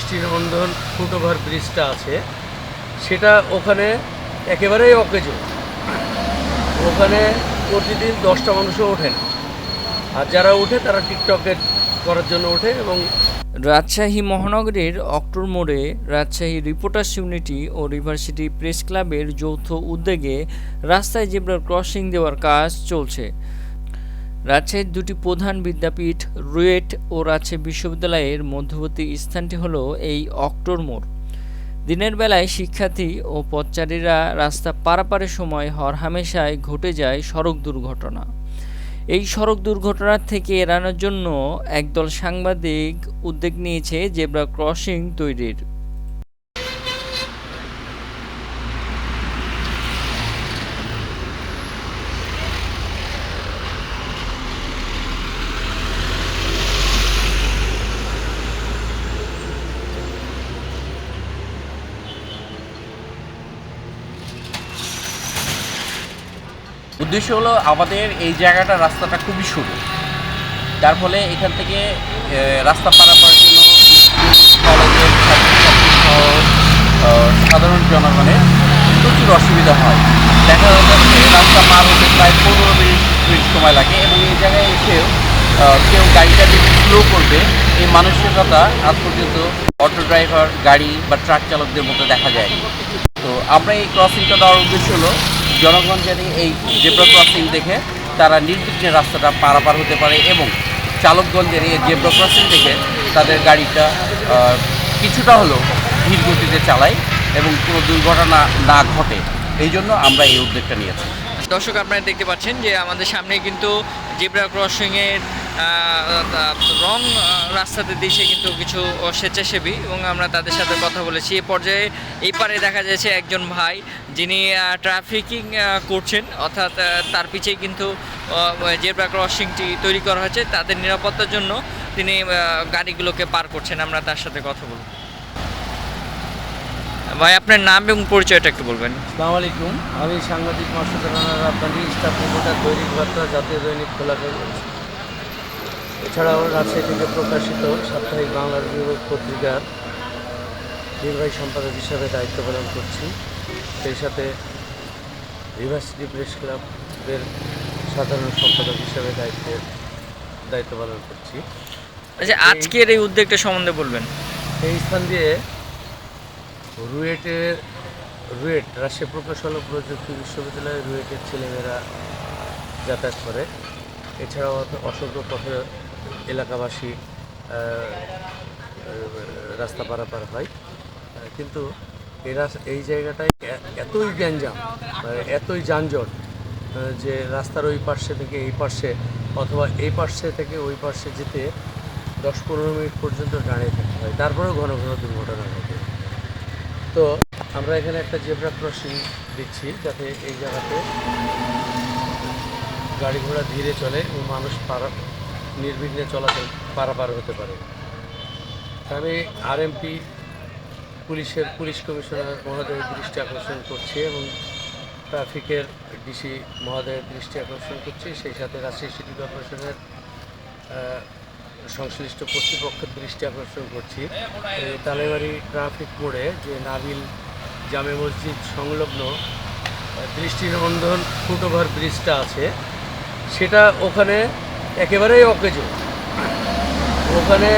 দৃষ্টিনন্দন ফুটওভার ব্রিজটা আছে, সেটা ওখানে একেবারেই অকেজো। ওখানে প্রতিদিন দশটা মানুষও ওঠে না। আর যারা ওঠে, তারা টিকটকে করার জন্য ওঠে এবং রাজশাহী মহানগরীর অক্টোর মোড়ে রাজশাহী রিপোর্টার্স ইউনিটি ও রিভার্সিটি প্রেস ক্লাবের যৌথ উদ্যোগে রাস্তায় জেব্রার ক্রসিং দেওয়ার কাজ চলছে। রাজশাহীর দুটি প্রধান বিদ্যাপীঠ, রুয়েট ও রাজশাহী বিশ্ববিদ্যালয়ের মধ্যবর্তী স্থানটি হল এই অক্টোর মোড়। দিনের বেলায় শিক্ষার্থী ও পথচারীরা রাস্তা পারাপারের সময় হরহামেশায় ঘটে যায় সড়ক দুর্ঘটনা। এই সড়ক দুর্ঘটনার থেকে এড়ানোর জন্য একদল সাংবাদিক উদ্যোগ নিয়েছে জেব্রা ক্রসিং তৈরির। উদ্দেশ্য হলো আমাদের এই জায়গাটা, রাস্তাটা খুবই সরু। যার ফলে এখান থেকে রাস্তা পারাপারের জন্য কলেজের সাধারণ জনগণের প্রচুর অসুবিধা হয়। দেখা যাচ্ছে রাস্তা পার হতে প্রায় পনেরো মিনিট মিনিট সময় লাগে এবং এই জায়গায় এসেও কেউ গাড়িটা যদি স্লো করবে, এই মানসিকতা আজ পর্যন্ত অটো ড্রাইভার গাড়ি বা ট্রাক চালকদের মধ্যে দেখা যায় তো আমরা এই ক্রসিংটা দেওয়ার উদ্দেশ্য হলো জনগণ যেন এই জেব্রা ক্রসিং দেখে তারা নির্বিঘ্নে রাস্তাটা পারাপার হতে পারে এবং চালকগঞ্জের এই জেব্রা ক্রসিং দেখে তাদের গাড়িটা কিছুটা হলেও ধীর গতিতে চালায় এবং কোনো দুর্ঘটনা না ঘটে। এই জন্য আমরা এই উদ্যোগটা নিয়েছি। দর্শক, আপনারা দেখতে পাচ্ছেন যে আমাদের সামনে কিন্তু জেব্রা ক্রসিংয়ের রং রাস্তাতে দিয়েছে কিন্তু কিছু স্বেচ্ছাসেবী এবং আমরা তাদের সাথে কথা বলেছি। এ পর্যায়ে এই পারে দেখা যাচ্ছে একজন ভাই, যিনি ট্রাফিকিং করছেন। অর্থাৎ তার পিছেই কিন্তু জেব্রা ক্রসিংটি তৈরি করা হয়েছে, তাদের নিরাপত্তার জন্য তিনি গাড়িগুলোকে পার করছেন। আমরা তার সাথে কথা বলব। ভাই, আপনার নাম এবং পরিচয়টা একটু বলবেন। আসসালামু আলাইকুম। আমি সাংবাদিক মাসুদ রানা স্টাফ রিপোর্টার, দৈনিক বার্তা, জাতীয় দৈনিক খোলা এছাড়াও রাজশাহী থেকে প্রকাশিত সাপ্তাহিক বাংলার বিভাগ পত্রিকার নির্বাহী সম্পাদক হিসাবে দায়িত্ব পালন করছি। সেই সাথে ইউনিভার্সিটি প্রেস ক্লাবের সাধারণ সম্পাদক হিসাবে দায়িত্বের দায়িত্ব পালন করছি। আচ্ছা আজকের এই উদ্যোগটা সম্বন্ধে বলবেন। এই স্থান দিয়ে রুয়েটে রুয়েট রাজশাহী প্রকৌশল ও প্রযুক্তি বিশ্ববিদ্যালয়ের রুয়েটের ছেলেমেয়েরা যাতায়াত করে। এছাড়াও অসংখ্য পথে এলাকাবাসী রাস্তা পারাপার হয়। কিন্তু এই রাস- এই জায়গাটায় এতই গ্যাঞ্জাম মানে এতই যানজট যে রাস্তার ওই পার্শ্বে থেকে এই পার্শ্বে অথবা এই পার্শ্বে থেকে ওই পার্শ্বে যেতে দশ পনেরো মিনিট পর্যন্ত দাঁড়িয়ে থাকতে হয়। তারপরেও ঘন ঘন দুর্ঘটনা ঘটে। তো আমরা এখানে একটা জেব্রা ক্রসিং দিচ্ছি যাতে এই জায়গাতে গাড়ি ঘোড়া ধীরে চলে এবং মানুষ পারা নির্বিঘ্নে চলাচল পারাপার হতে পারে। আমি আরএমপি, পুলিশের, পুলিশ কমিশনার মহোদয়ের দৃষ্টি আকর্ষণ করছি এবং ট্রাফিকের ডিসি মহোদয়ের দৃষ্টি আকর্ষণ করছি। সেই সাথে রাজশাহী সিটি কর্পোরেশনের সংশ্লিষ্ট কর্তৃপক্ষের দৃষ্টি আকর্ষণ করছি। তালেবাড়ি ট্রাফিক মোড়ে যে নাবিল জামে মসজিদ সংলগ্ন দৃষ্টিনন্দন ফুটওভার ব্রিজটা আছে, সেটা ওখানে একেবারেই অকেজো। ওখানে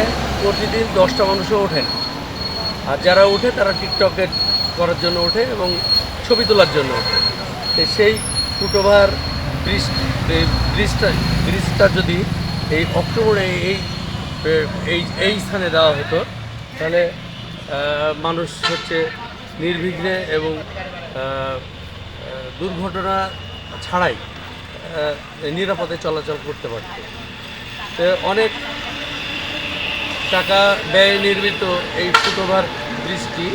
প্রতিদিন দশটা মানুষও ওঠে না। আর যারা ওঠে, তারা টিকটকে করার জন্য ওঠে এবং ছবি তোলার জন্য ওঠে। সেই ফুটওভার ব্রিজ এই ব্রিজটা ব্রিজটা যদি এই অক্টোবরে এই এই এই স্থানে দেওয়া হতো, তাহলে মানুষ হচ্ছে নির্বিঘ্নে এবং দুর্ঘটনা ছাড়াই নিরাপদে চলাচল করতে পারত। তো অনেক টাকা ব্যয় নির্মিত এই ফুটওভার ব্রিজটি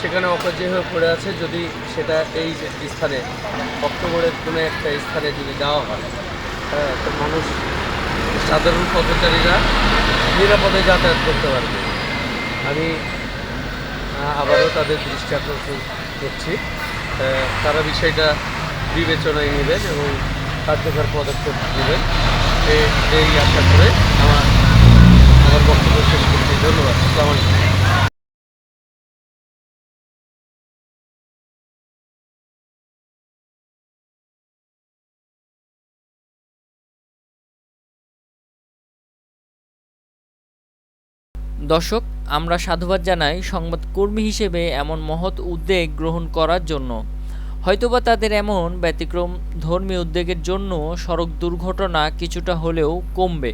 সেখানে অপর্যায় হয়ে পড়ে আছে যদি সেটা এই স্থানে অক্টোবরের কোনো একটা স্থানে যদি দেওয়া হয়। হ্যাঁ, তো মানুষ সাধারণ পথচারীরা নিরাপদে যাতায়াত করতে পারবে। আমি আবারও তাদের দৃষ্টি আকর্ষণ করছি। তারা বিষয়টা বিবেচনায় নেবেন এবং কার্যকর পদক্ষেপ নেবেন। এই আশা করে আমার আমার বক্তব্য শেষ করছি। ধন্যবাদ। আসসালাম আলাইকুম। দর্শক, আমরা সাধুবাদ জানাই সংবাদকর্মী হিসেবে এমন মহৎ উদ্যোগ গ্রহণ করার জন্য। হয়তোবা তাদের এমন ব্যতিক্রম ধর্মী উদ্বেগের জন্য সড়ক দুর্ঘটনা কিছুটা হলেও কমবে।